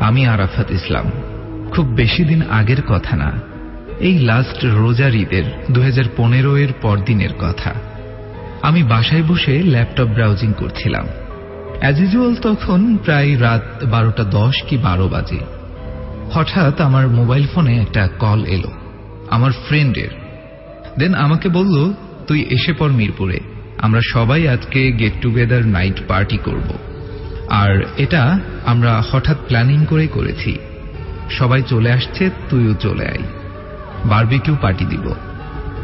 আমি আরাফাত ইসলাম। খুব বেশি দিন আগের কথা না, এই লাস্ট রোজার ঈদের দু হাজার পনেরো এর পরদিনের কথা। আমি বাসায় বসে ল্যাপটপ ব্রাউজিং করছিলাম। অ্যাজ ইউজুয়াল তখন প্রায় রাত বারোটা দশ কি বারো বাজে। হঠাৎ আমার মোবাইল ফোনে একটা কল এলো, আমার ফ্রেন্ডের দেন আমাকে বলল, তুই এসে পর মিরপুরে, আমরা সবাই আজকে গেট টুগেদার নাইট পার্টি করব। আর এটা আমরা হঠাৎ প্ল্যানিং করে করেছি। সবাই চলে আসছে, তুইও চলে আয়। বারবিকিউ পার্টি দিব।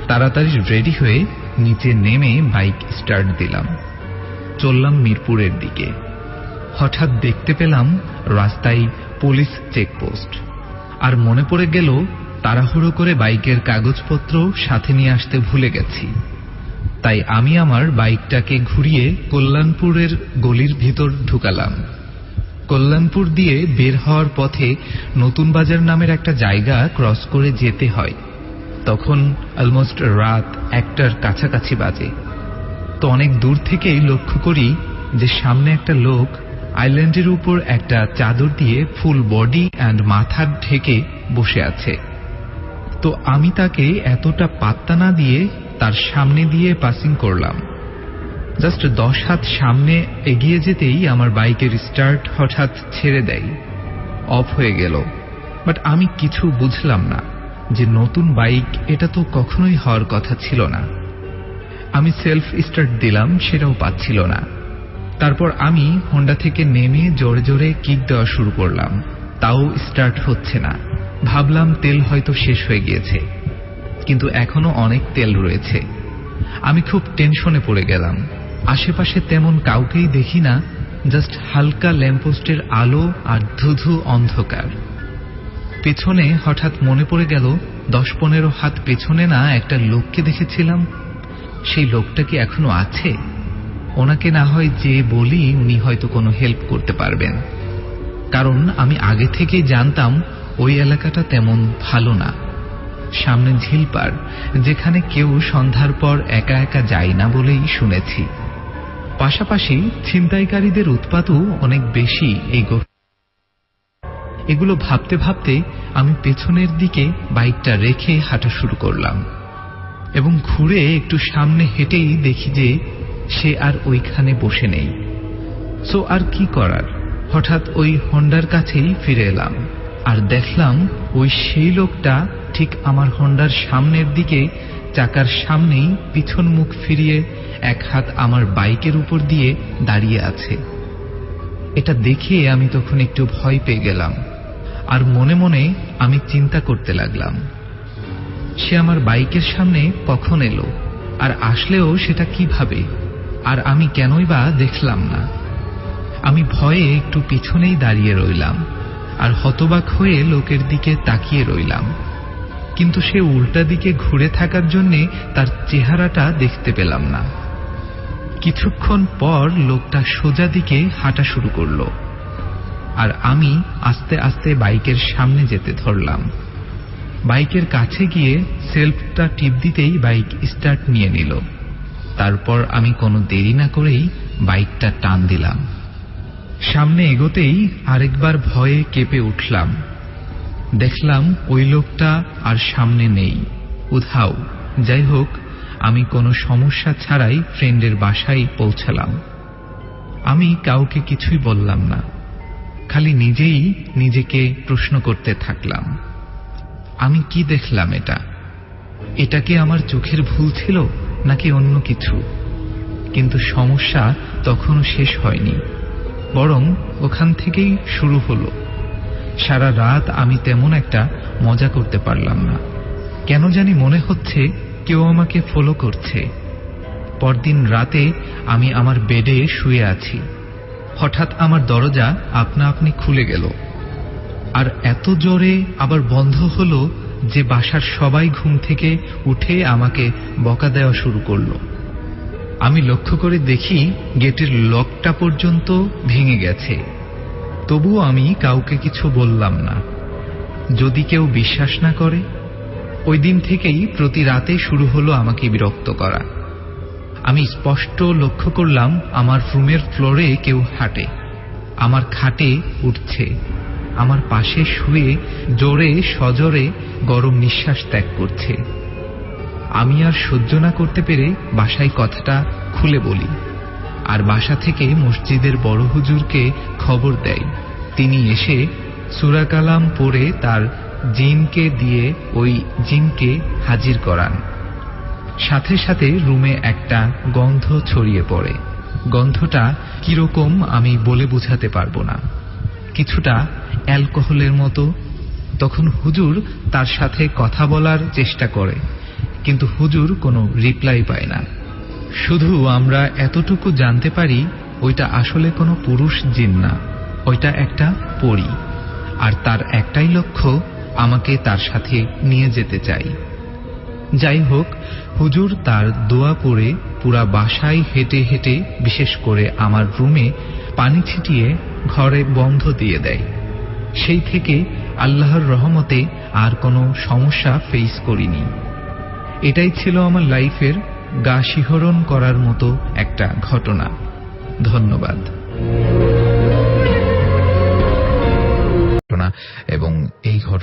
তাড়াতাড়ি রেডি হয়ে নিচে নেমে বাইক স্টার্ট দিলাম। চললাম মিরপুরের দিকে। হঠাৎ দেখতে পেলাম রাস্তায় পুলিশ চেকপোস্ট আর মনে পড়ে গেল, তাড়াহুড়ো করে বাইকের কাগজপত্র সাথে নিয়ে আসতে ভুলে গেছি। তাই আমি আমার বাইকটাকে ঘুরিয়ে কল্যাণপুরের গলির ভিতর ঢুকালাম। কল্যাণপুর দিয়ে বের হওয়ার পথে নতুন বাজার নামের একটা জায়গা ক্রস করে যেতে হয়। তখন অলমোস্ট রাত একটার কাছাকাছি বাজে। তো অনেক দূর থেকেই লক্ষ্য করি যে সামনে একটা লোক আইল্যান্ডের উপর একটা চাদর দিয়ে ফুল বডি অ্যান্ড মাথা ঢেকে বসে আছে। তো আমি তাকে এতটা পাত্তা না দিয়ে তার সামনে দিয়ে পাসিং করলাম। জাস্ট দশ হাত সামনে এগিয়ে যেতেই আমার বাইকের স্টার্ট হঠাৎ ছেড়ে দেয়। অফ হয়ে গেল। বাট আমি কিছু বুঝলাম না যে নতুন বাইক এটা তো কখনোই হওয়ার কথা ছিল না। আমি সেলফ স্টার্ট দিলাম, সেটাও পাচ্ছিল না। তারপর আমি হোন্ডা থেকে নেমে জোরে জোরে কিক দেওয়া শুরু করলাম। তাও স্টার্ট হচ্ছে না। ভাবলাম তেল হয়তো শেষ হয়ে গিয়েছে। কিন্তু এখনও অনেক তেল রয়েছে। আমি খুব টেনশনে পড়ে গেলাম। আশেপাশে তেমন কাউকেই দেখি না, জাস্ট হালকা ল্যাম্পোস্টের আলো আর ধুধু অন্ধকার। পেছনে হঠাৎ মনে পড়ে গেল, দশ পনেরো হাত পেছনে না একটা লোককে দেখেছিলাম। সেই লোকটা কি এখনও আছে? ওনাকে না হয় যে বলি উনি হয়তো কোনো হেল্প করতে পারবেন। কারণ আমি আগে থেকেই জানতাম ওই এলাকাটা তেমন ভালো না। সামনে ঝিলপার যেখানে কেউ সন্ধ্যার পর একা একা যায় না বলেই শুনেছি। পাশাপাশি ছিনতাইকারীদের উৎপাতও অনেক বেশি এই এগুলো ভাবতে ভাবতে আমি পেছনের দিকে বাইকটা রেখে হাঁটা শুরু করলাম এবং ঘুরে একটু সামনে হেঁটেই দেখি যে সে আর ওইখানে বসে নেই। সো আর কি করার? হঠাৎ ওই হন্ডার কাছেই ফিরে এলাম। আর দেখলাম ওই সেই লোকটা ঠিক আমার হন্ডার সামনের দিকে, চাকার সামনেই পিছন মুখ ফিরিয়ে এক হাত আমার বাইকের উপর দিয়ে দাঁড়িয়ে আছে। এটা দেখে আমি তখন একটু ভয় পেয়ে গেলাম, আর মনে মনে আমি চিন্তা করতে লাগলাম। সে আমার বাইকের সামনে কখন এলো, আর আসলেও সেটা কীভাবে, আর আমি কেনই বা দেখলাম না। আমি ভয়ে একটু পিছনেই দাঁড়িয়ে রইলাম, আর হতবাক হয়ে লোকের দিকে তাকিয়ে রইলাম। কিন্তু সে উল্টা দিকে ঘুরে থাকার জন্যে তার চেহারাটা দেখতে পেলাম না। কিছুক্ষণ পর লোকটা সোজা দিকে হাঁটা শুরু করল। আর আমি আস্তে আস্তে বাইকের সামনে যেতে ধরলাম। বাইকের কাছে গিয়ে সেলফটা টিপ দিতেই বাইক স্টার্ট নিয়ে নিল। তারপর আমি কোনো দেরি না করেই বাইকটা টান দিলাম। সামনে এগোতেই আরেকবার ভয়ে কেঁপে উঠলাম। দেখলাম ওই লোকটা আর সামনে নেই। উধাও। যাই হোক আমি কোনো সমস্যা ছাড়াই ফ্রেন্ডের বাসায় পৌঁছালাম। আমি কাউকে কিছুই বললাম না। খালি নিজেই নিজেকে প্রশ্ন করতে থাকলাম। আমি কি দেখলাম এটা? এটা কি আমার চোখের ভুল ছিল, নাকি অন্য কিছু? কিন্তু সমস্যা তখনও শেষ হয়নি, বরং ওখান থেকেই শুরু হলো। সারা রাত আমি তেমন একটা মজা করতে পারলাম না। কেন জানি মনে হচ্ছে কেউ আমাকে ফলো করছে। পরদিন রাতে আমি আমার বেডে শুয়ে আছি। হঠাৎ আমার দরজা আপনা আপনি খুলে গেল। আর এত জোরে আবার বন্ধ হলো যে বাসার সবাই ঘুম থেকে উঠে আমাকে বকা দেওয়া শুরু করল। আমি লক্ষ্য করে দেখি গেটের লকটা পর্যন্ত ভেঙে গেছে। তবুও আমি কাউকে কিছু বললাম না। যদি কেউ বিশ্বাস না করে, ওই দিন থেকেই প্রতি রাতে শুরু হলো আমাকে বিরক্ত করা। আমি স্পষ্ট লক্ষ্য করলাম, আমার রুমের ফ্লোরে কেউ হাঁটে। আমার খাটে উঠছে। আমার পাশে শুয়ে জোরে সজোরে গরম নিঃশ্বাস ত্যাগ করছে। আমি আর সহ্য না করতে পেরে বাসায় কথাটা খুলে বলি। আর বাসা থেকে মসজিদের বড় হুজুরকে খবর দেয়। তিনি এসে সুরাকালাম পড়ে তার জিনকে দিয়ে ওই জিনকে হাজির করান। সাথে সাথে রুমে একটা গন্ধ ছড়িয়ে পড়ে। গন্ধটা কীরকম আমি বলে বোঝাতে পারব না। কিছুটা অ্যালকোহলের মতো। তখন হুজুর তার সাথে কথা বলার চেষ্টা করে, কিন্তু হুজুর কোনো রিপ্লাই পায় না। শুধু আমরা এতটুকু জানতে পারি, ওইটা আসলে কোনো পুরুষ জিন না, ওইটা একটা পরী। আর তার একটাই লক্ষ্য, আমাকে তার সাথে নিয়ে যেতে চাই। যাই হোক, হুজুর তার দোয়া পড়ে পুরা বাসায় হেঁটে হেঁটে, বিশেষ করে আমার রুমে, পানি ছিটিয়ে ঘরে বন্ধ দিয়ে দেয়। সেই থেকে আল্লাহর রহমতে আর কোনো সমস্যা ফেস করিনি। এটাই ছিল আমার লাইফের গা শিহরণ করার মতো একটা ঘটনা। ধন্যবাদ।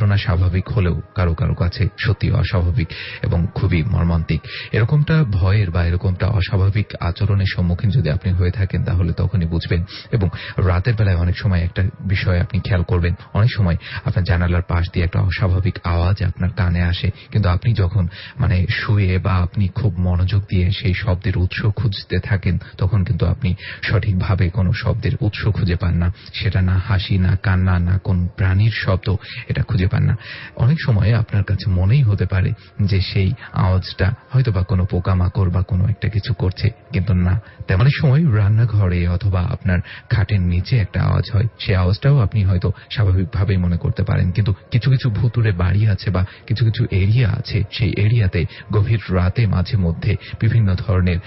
ঘটনা স্বাভাবিক হলেও কারও কারও কাছে সত্যি অস্বাভাবিক এবং খুবই মর্মান্তিক। এরকমটা ভয়ের বা এরকমটা অস্বাভাবিক আচরণের সম্মুখীন যদি আপনি হয়ে থাকেন, তাহলে তখনই বুঝবেন এবং রাতের বেলায় অনেক সময় একটা বিষয় আপনি খেয়াল করবেন। অনেক সময় আপনার জানালার পাশ দিয়ে একটা অস্বাভাবিক আওয়াজ আপনার কানে আসে। কিন্তু আপনি যখন মানে শুয়ে বা আপনি খুব মনোযোগ দিয়ে সেই শব্দের উৎস খুঁজতে থাকেন, তখন কিন্তু আপনি সঠিকভাবে কোনো শব্দের উৎস খুঁজে পান না। সেটা না হাসি, না কান্না, না কোন প্রাণীর শব্দ, এটা খুঁজে পান না। অনেক সময় আপনার কাছে মনেই হতে পারে যে সেই আওয়াজটা হয়তো বা কোনো পোকামাকড় বা কোনো একটা কিছু করছে, কিন্তু না। তেমন সময় রান্নাঘরে অথবা আপনার খাটের নিচে একটা আওয়াজ হয়। সেই আওয়াজটাও আপনি হয়তো স্বাভাবিকভাবেই মনে করতে পারেন, কিন্তু কিছু কিছু ভুতুরে বাড়ি আছে বা কিছু কিছু এরিয়া আছে, সেই এরিয়াতে গভীর রাতে মাঝে মধ্যে বিভিন্ন ধরনের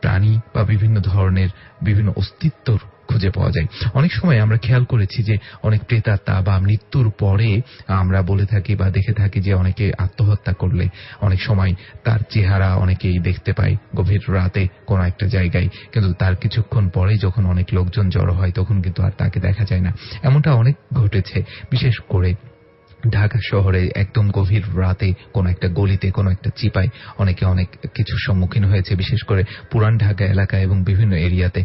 প্রাণী বা বিভিন্ন ধরনের বিভিন্ন অস্তিত্বর খুঁজে পাওয়া যায়। অনেক সময় আমরা খেয়াল করেছি যে অনেক প্রেতাত্মা বা মৃত্যুর পরে আমরা বলে থাকি বা দেখে থাকি যে অনেকে আত্মহত্যা করলে। অনেক সময় তার চেহারা অনেকেই দেখতে পায় গভীর রাতে কোনো একটা জায়গায়। কিন্তু তার কিছুক্ষণ পরে যখন অনেক লোকজন জড়ো হয়, তখন কিন্তু আর তাকে দেখা যায় না। এমনটা অনেক ঘটেছে। বিশেষ করে ঢাকা শহরে একদম গভীর রাতে কোনো একটা গলিতে কোনো একটা চিপায় অনেকে অনেক কিছুর সম্মুখীন হয়েছে। বিশেষ করে পুরান ঢাকা এলাকা এবং বিভিন্ন এরিয়াতে।